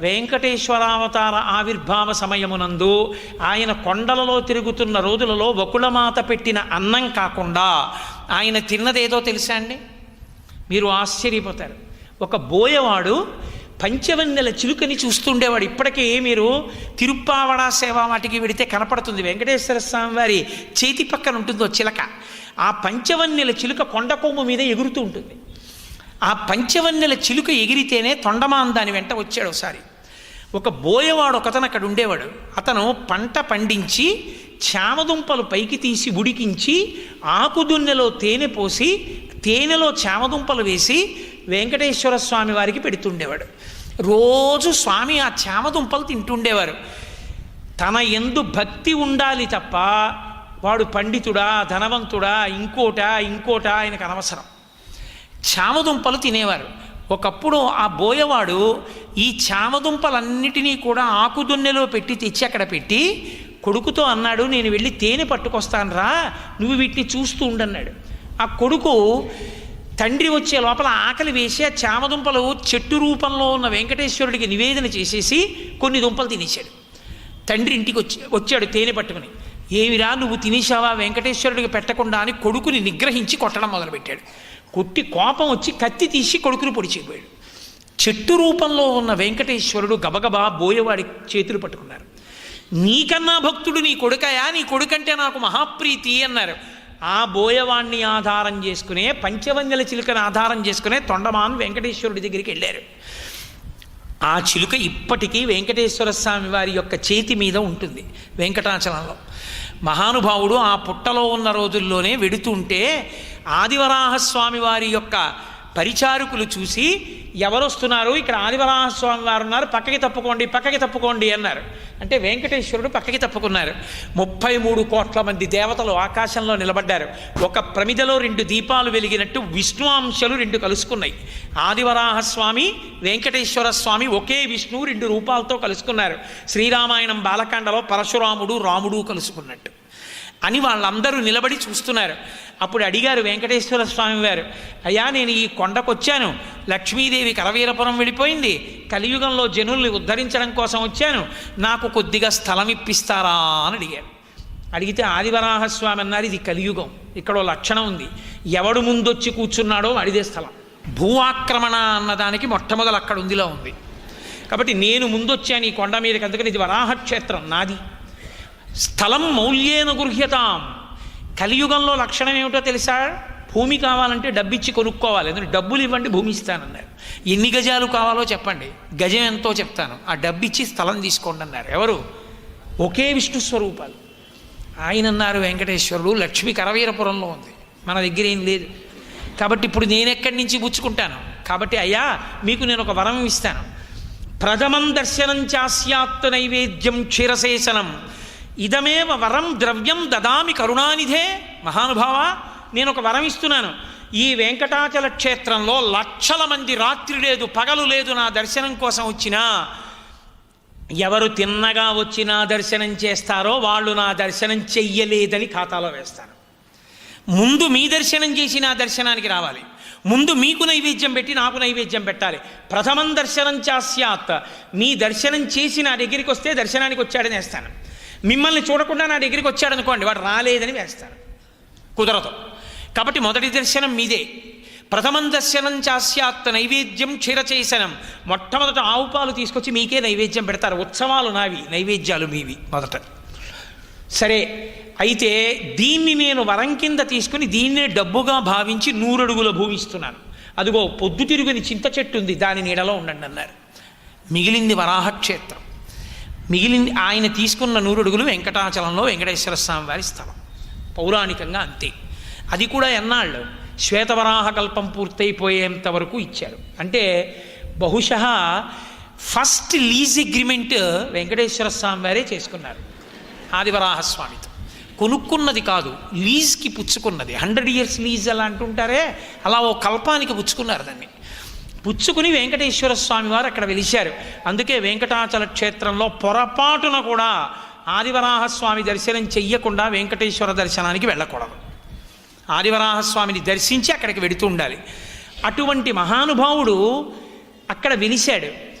వెంకటేశ్వరావతార ఆవిర్భావ సమయమునందు ఆయన కొండలలో తిరుగుతున్న రోజులలో వకుళమాత పెట్టిన అన్నం కాకుండా ఆయన తిన్నదేదో తెలుసా అండి? మీరు ఆశ్చర్యపోతారు. ఒక బోయవాడు పంచవన్నెల చిలుకని చూస్తుండేవాడు. ఇప్పటికీ మీరు తిరుప్పావడ సేవ వాటికి వెడితే కనపడుతుంది. వెంకటేశ్వర స్వామి వారి చేతి పక్కన ఉంటుందో చిలక. ఆ పంచవన్నెల చిలుక కొండ కొమ్ము మీద ఎగురుతూ ఉంటుంది. ఆ పంచవన్నెల చిలుక ఎగిరితేనే తొండమాన్ దాని వెంట వచ్చాడు ఒకసారి. ఒక బోయవాడు ఒకతను అక్కడ ఉండేవాడు. అతను పంట పండించి చామదుంపలు పైకి తీసి ఉడికించి ఆకుదున్నెలో తేనె పోసి తేనెలో చామదుంపలు వేసి వెంకటేశ్వర స్వామి వారికి పెడుతుండేవాడు. రోజు స్వామి ఆ చామదుంపలు తింటుండేవారు. తన ఎందు భక్తి ఉండాలి తప్ప వాడు పండితుడా ధనవంతుడా ఇంకోటా ఇంకోటా ఆయనకు అనవసరం. చామదుంపలు తినేవారు. ఒకప్పుడు ఆ బోయవాడు ఈ చామదుంపలన్నిటినీ కూడా ఆకుదున్నెలో పెట్టి తెచ్చి అక్కడ పెట్టి కొడుకుతో అన్నాడు నేను వెళ్ళి తేనె పట్టుకొస్తాను రా నువ్వు వీటిని చూస్తూ ఉండన్నాడు. ఆ కొడుకు తండ్రి వచ్చే లోపల ఆకలి వేసి ఆ చామదుంపలు చెట్టు రూపంలో ఉన్న వెంకటేశ్వరుడికి నివేదన చేసేసి కొన్ని దుంపలు తినేశాడు. తండ్రి ఇంటికి వచ్చి వచ్చాడు తేనె పట్టుకుని. ఏమిరా నువ్వు తినేశావా వెంకటేశ్వరుడికి పెట్టకుండా అని కొడుకుని నిగ్రహించి కొట్టడం మొదలుపెట్టాడు. కొట్టి కోపం వచ్చి కత్తి తీసి కొడుకుని పొడిచిపోయాడు చెట్టు రూపంలో ఉన్న వెంకటేశ్వరుడు గబగబా బోయవాడి చేతులు పట్టుకున్నారు. నీకన్నా భక్తుడు నీ కొడుకయా? నీ కొడుకంటే నాకు మహాప్రీతి అన్నారు. ఆ బోయవాణ్ణి ఆధారం చేసుకునే పంచవంగల చిలుకను ఆధారం చేసుకునే తొండమాన్ వెంకటేశ్వరుడి దగ్గరికి వెళ్ళారు. ఆ చిలుక ఇప్పటికీ వెంకటేశ్వర స్వామి వారి యొక్క చేతి మీద ఉంటుంది వెంకటాచలంలో. మహానుభావుడు ఆ పుట్టలో ఉన్న రోజుల్లోనే వెడుతుంటే ఆదివరాహస్వామి వారి యొక్క పరిచారకులు చూసి ఎవరొస్తున్నారు? ఇక్కడ ఆదివరాహస్వామి వారు ఉన్నారు. పక్కకి తప్పుకోండి పక్కకి తప్పుకోండి అన్నారు. అంటే వెంకటేశ్వరుడు పక్కకి తప్పుకున్నారు. ముప్పై మూడు కోట్ల మంది దేవతలు ఆకాశంలో నిలబడ్డారు. ఒక ప్రమిదలో రెండు దీపాలు వెలిగినట్టు విష్ణువాంశలు రెండు కలుసుకున్నాయి. ఆదివరాహస్వామి వెంకటేశ్వర స్వామి ఒకే విష్ణువు రెండు రూపాలతో కలుసుకున్నారు. శ్రీరామాయణం బాలకాండలో పరశురాముడు రాముడు కలుసుకున్నట్టు. అని వాళ్ళందరూ నిలబడి చూస్తున్నారు. అప్పుడు అడిగారు వెంకటేశ్వర స్వామి వారు అయ్యా నేను ఈ కొండకొచ్చాను. లక్ష్మీదేవి కరవీరపురం వెళ్ళిపోయింది. కలియుగంలో జనుల్ని ఉద్ధరించడం కోసం వచ్చాను. నాకు కొద్దిగా స్థలం ఇప్పిస్తారా? అని అడిగారు. అడిగితే ఆదివరాహస్వామి అన్నారు ఇది కలియుగం. ఇక్కడ లక్షణం ఉంది. ఎవడు ముందొచ్చి కూర్చున్నాడో అడిదే స్థలం. భూ ఆక్రమణ అన్నదానికి మొట్టమొదలు అక్కడ ఉందిలో ఉంది. కాబట్టి నేను ముందొచ్చాను ఈ కొండ మీదకి. అందుకని ఇది వరాహక్షేత్రం నాది. స్థలం మౌల్యేన గృహ్యతాం. కలియుగంలో లక్షణం ఏమిటో తెలుసా? భూమి కావాలంటే డబ్బిచ్చి కొనుక్కోవాలి. ఎందుకంటే డబ్బులు ఇవ్వండి భూమి ఇస్తానన్నారు ఎన్ని గజాలు కావాలో చెప్పండి. గజం ఎంతో చెప్తాను. ఆ డబ్బిచ్చి స్థలం తీసుకోండి అన్నారు. ఎవరు? ఒకే విష్ణు స్వరూపాలు. ఆయన అన్నారు వెంకటేశ్వరుడు లక్ష్మి కరవీరపురంలో ఉంది. మన దగ్గర ఏం లేదు. కాబట్టి ఇప్పుడు నేను ఎక్కడి నుంచి పుచ్చుకుంటాను? కాబట్టి అయ్యా మీకు నేను ఒక వరం ఇస్తాను. ప్రథమం దర్శనం చాస్యాత్ నైవేద్యం క్షీరశేషనం. ఇదమేవ వరం ద్రవ్యం దదామి కరుణానిధే. మహానుభావ నేను ఒక వరం ఇస్తున్నాను. ఈ వెంకటాచల క్షేత్రంలో లక్షల మంది రాత్రి లేదు పగలు లేదు నా దర్శనం కోసం వచ్చినా ఎవరు తిన్నగా వచ్చి నా దర్శనం చేస్తారో వాళ్ళు నా దర్శనం చెయ్యలేదని ఖాతాలో వేస్తాను ముందు మీ దర్శనం చేసి నా దర్శనానికి రావాలి. ముందు మీకు నైవేద్యం పెట్టి నాకు నైవేద్యం పెట్టాలి. ప్రథమం దర్శనం చాస్యాత్. మీ దర్శనం చేసి నా దగ్గరికి వస్తే దర్శనానికి వచ్చాడని వేస్తాను. మిమ్మల్ని చూడకుండా నా దగ్గరికి వచ్చాడనుకోండి వాడు రాలేదని వేస్తారు. కుదరదు. కాబట్టి మొదటి దర్శనం మీదే. ప్రథమం దర్శనం చాస్యాత్ నైవేద్యం క్షీరచేసనం. మొట్టమొదట ఆవు పాలు తీసుకొచ్చి మీకే నైవేద్యం పెడతారు. ఉత్సవాలు నావి నైవేద్యాలు మీవి మొదట. సరే అయితే దీన్ని నేను వరం కింద తీసుకుని దీన్నే డబ్బుగా భావించి నూరడుగుల భూమిస్తున్నాను అదిగో పొద్దు తిరుగుని చింత చెట్టు ఉంది దాని నీడలో ఉండండి అన్నారు. మిగిలింది వరాహక్షేత్రం. మిగిలింది ఆయన తీసుకున్న నూరడుగులు వెంకటాచలంలో వెంకటేశ్వర స్వామి వారి స్థలం. పౌరాణికంగా అంతే. అది కూడా ఎన్నాళ్ళు? శ్వేతవరాహ కల్పం పూర్తయిపోయేంత వరకు ఇచ్చారు. అంటే బహుశ first lease agreement Venkateswara Swamy వారే చేసుకున్నారు. ఆదివరాహస్వామితో కొనుక్కున్నది కాదు లీజ్కి పుచ్చుకున్నది. హండ్రెడ్ ఇయర్స్ లీజ్ అలా అంటుంటారే? అలా ఓ కల్పానికి పుచ్చుకున్నారు దాన్ని. పుచ్చుకుని వెంకటేశ్వర స్వామి వారు అక్కడ వెలిశారు. అందుకే వెంకటాచల క్షేత్రంలో పొరపాటున కూడా ఆదివరాహస్వామి దర్శనం చెయ్యకుండా వెంకటేశ్వర దర్శనానికి వెళ్ళకూడదు. ఆదివరాహస్వామిని దర్శించి అక్కడికి వెడుతూ ఉండాలి. అటువంటి మహానుభావుడు అక్కడ వెలిశాడు.